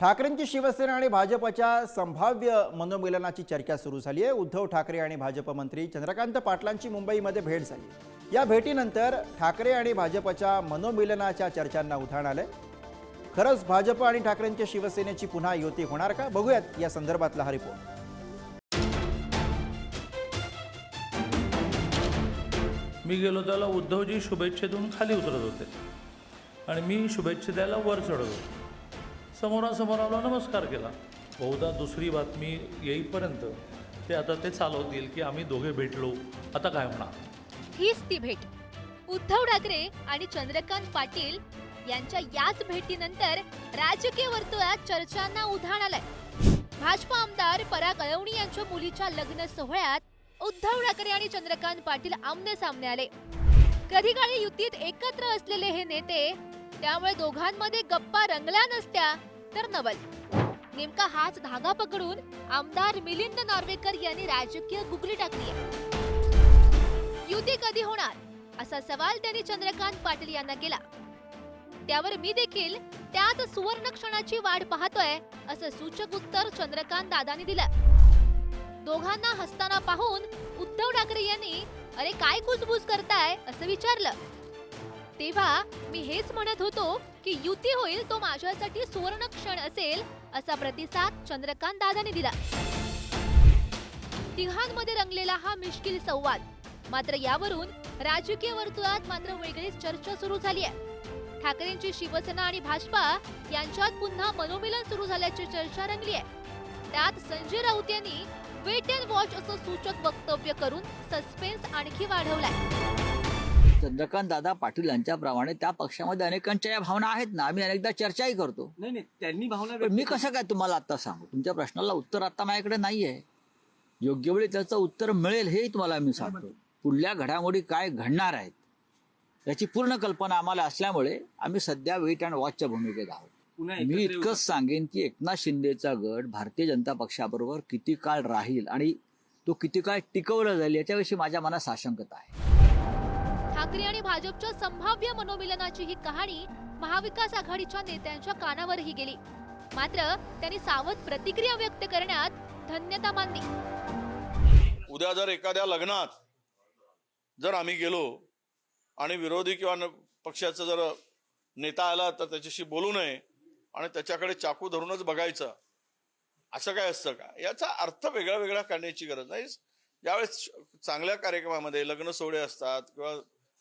ठाकरेंची शिवसेना आणि भाजपच्या संभाव्य मनोमिलनाची चर्चा सुरू झाली आहे. उद्धव ठाकरे आणि भाजप मंत्री चंद्रकांत पाटलांची मुंबईमध्ये भेट झाली. या भेटीनंतर ठाकरे आणि भाजपच्या मनोमिलनाच्या चर्चांना उधाण आलंय. खरंच भाजप आणि ठाकरेंच्या शिवसेनेची पुन्हा युती होणार का? बघूयात या संदर्भातला हा रिपोर्ट. मी गेलो त्याला उद्धवजी शुभेच्छेतून खाली उतरत होते. आणि मी शुभेच्छा द्यायला वर चढत होतो. समोरासमोर आलो नमस्कार केला. बहुधा दुसरी बातमी येईपर्यंत ते आता ते चालवतील की आम्ही दोघे भेटलो. आता काय म्हणा हीच ती भेट. उद्धव ठाकरे आणि चंद्रकांत पाटील यांच्या याच भेटीनंतर राजकीय वर्तुळात चर्चांना उधाण आलंय. भाजपा आमदार पराग अळवणी यांच्या मुलीच्या लग्न सोहळ्यात उद्धव ठाकरे आणि चंद्रकांत पाटील आमने सामने आले. कधी काळी युतीत एकत्र असलेले हे नेते त्यामुळे दोघांमध्ये गप्पा रंगल्या नसत्या. तर नवल. नेमका हाच धागा पकडून आमदार मिलिंद नार्वेकर यांनी राजकीय गुगली टाकली युती कधी होणार? असा सवाल त्यांनी चंद्रकांत पाटील यांना केला. त्यावर मी देखील त्यात सुवर्ण क्षणाची वाट पाहतोय असं सूचक उत्तर चंद्रकांत दादानी दिलं. दोघांना हसताना पाहून उद्धव ठाकरे यांनी अरे काय कुजबूज करताय? असं विचारलं. तेव्हा मी हेच म्हणत होतो की युती होईल तो माझ्यासाठी सुवर्ण क्षण असेल असा प्रतिसाद चंद्रकांत दादाने दिला. तिघांमध्ये रंगलेला हा मिश्किल संवाद. मात्र यावरून राजकीय वर्तुळात मात्र वेगळीच चर्चा सुरू झाली आहे. ठाकरेंची शिवसेना आणि भाजपा यांच्यात पुन्हा मनोमिलन सुरू झाल्याची चर्चा रंगली आहे. त्यात संजय राऊत यांनी वेट अँड वॉच असं सूचक वक्तव्य करून सस्पेन्स आणखी वाढवलाय. चंद्रकांत दादा पाटील यांच्याप्रमाणे त्या पक्षामध्ये अनेकांच्या या भावना आहेत ना. आम्ही अनेकदा चर्चाही करतो. नाही नाही त्यांनी भावना पण मी कसं काय तुम्हाला आता सांगू? तुमच्या प्रश्नाला उत्तर आता माझ्याकडे नाही आहे योग्य वेळी त्याचं उत्तर मिळेल हेही तुम्हाला मी सांगतो. पुढल्या घडामोडी काय घडणार आहेत याची पूर्ण कल्पना आम्हाला असल्यामुळे आम्ही सध्या वेट अँड वॉचच्या भूमिकेत आहोत. मी इतकंच सांगेन की एकनाथ शिंदेचा गट भारतीय जनता पक्षाबरोबर किती काळ राहील आणि तो किती काळ टिकवला जाईल याच्याविषयी माझ्या मनात साशंकता आहे. ठाकरे आणि भाजपच्या संभाव्य मनोमिलनाची ही कहाणी महाविकास आघाडीच्या नेत्यांच्या कानावरही गेली. मात्र त्यांनी सावध प्रतिक्रिया व्यक्त करण्यात धन्यता मानली. उद्या जर एखाद्या लग्नात जर आम्ही गेलो आणि विरोधी किंवा पक्षाचा जर नेता आला तर त्याच्याशी बोलू नये आणि त्याच्याकडे चाकू धरूनच बघायचं असं काय असतं का? याचा अर्थ वेगळा वेगळा करण्याची गरज नाही. ज्यावेळेस चांगल्या कार्यक्रमामध्ये लग्न सोहळे असतात किंवा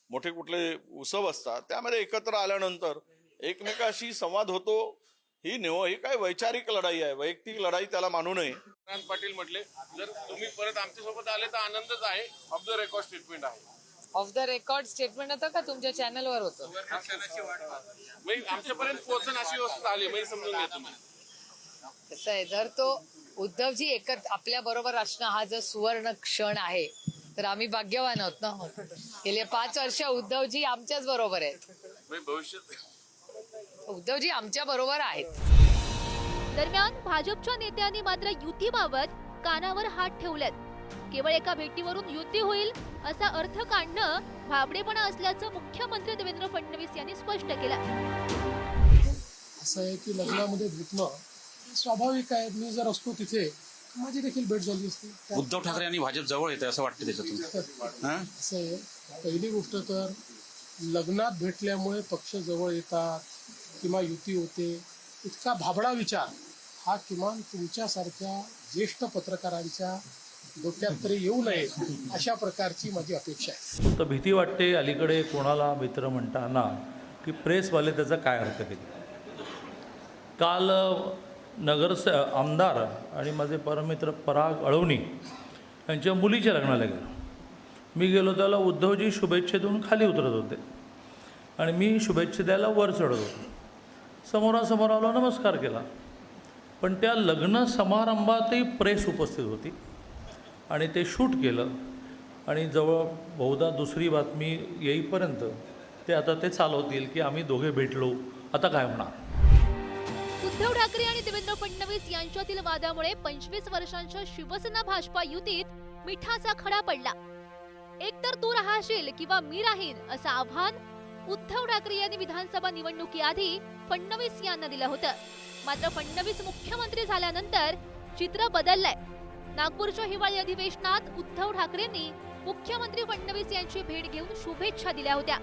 मोठे कुठले उत्सव असतात त्यामध्ये एकत्र आल्यानंतर एकमेकाशी संवाद होतो. ही नेव ही काय वैचारिक लढाई आहे वैयक्तिक लढाई त्याला मानू नये. पाटील म्हटले जर तुम्ही परत आमच्यासोबत आले तर आनंदच आहे. ऑफ द रेकॉर्ड स्टेटमेंट आहे. ऑफ द रेकॉर्ड स्टेटमेंट होतं का? तुमच्या चॅनलवर होतं. आमच्यापर्यंत पोहोचण अशी वस्तू आली म्हणजे समजून घ्या तुम्ही कसं आहे जर तो उद्धवजी एकत्र आपल्या बरोबर असणं हा जर सुवर्ण क्षण आहे तर आम्ही भाग्यवान आहोत ना. गेले पाच वर्ष उद्धवजी आमच्याच बरोबर आहेत. भविष्यात. उद्धवजी आमच्या बरोबर आहेत. दरम्यान भाजपच्या नेत्यांनी मात्र युतीबाबत कानावर हात ठेवलेत. केवळ एका भेटीवरून युती होईल असा अर्थ काढणं भाबडेपणा असल्याचं मुख्यमंत्री देवेंद्र फडणवीस यांनी स्पष्ट केलं. असं आहे की लग्नामध्ये भेटणं स्वाभाविक आहे मी जर असतो तिथे माझी देखील भेट झाली असती. उद्धव ठाकरे आणि भाजप जवळ येते असं वाटतं त्याच्यातून? हा? असं आहे. पहिली गोष्ट तर लग्नात भेटल्यामुळे पक्ष जवळ येतात किंवा युती होते इतका भाबडा विचार. हा किमान तुमच्यासारख्या ज्येष्ठ पत्रकारांच्या डोक्यात तरी येऊ नये अशा प्रकारची माझी अपेक्षा आहे. तर भीती वाटते अलीकडे कोणाला मित्र म्हणताना की प्रेसवाले त्याचा काय अर्थ काल अ, नगरस आमदार आणि माझे परमित्र पराग अळवणी यांच्या मुलीच्या लग्नाला गेलो. मी गेलो त्याला उद्धवजी शुभेच्छा देऊन खाली उतरत होते आणि मी शुभेच्छा द्यायला वर चढत होतो. समोरासमोर आलो नमस्कार केला. पण त्या लग्न समारंभातही प्रेस उपस्थित होती आणि ते शूट केलं आणि जवळ बहुधा दुसरी बातमी येईपर्यंत ते आता ते चालवतील की आम्ही दोघे भेटलो. आता काय होणार? उद्धव ठाकरे आणि देवेंद्र फडणवीस यांच्यातील वादामुळे पंचवीस वर्षांच्या शिवसेना भाजपा युतीत मिठाचा खडा पडला. एकतर तू राहशील किंवा मी राहीन असं आव्हान उद्धव ठाकरे यांनी विधानसभा निवडणुकीआधी फडणवीस यांना दिलं होतं. मात्र फडणवीस मुख्यमंत्री झाल्यानंतर चित्र बदललंय. नागपूरच्या हिवाळी अधिवेशनात उद्धव ठाकरेंनी मुख्यमंत्री फडणवीस यांची भेट घेऊन शुभेच्छा दिल्या होत्या.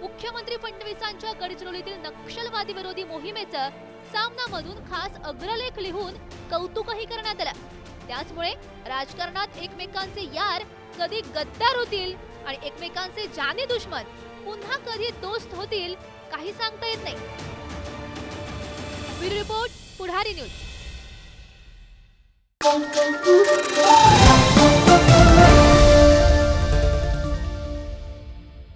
मुख्यमंत्री फडणवीसांच्या गडचिरोलीतील नक्षलवादी विरोधी मोहिमेचं सामनामधून खास अग्रलेख लिहून कौतुकही करण्यात आलं. त्याचमुळे राजकारणात एकमेकांचे यार कधी गद्दार होतील आणि एकमेकांचे जाने दुश्मन पुन्हा कधी दोस्त होतील काही सांगता येत नाही. Report Pudhari news.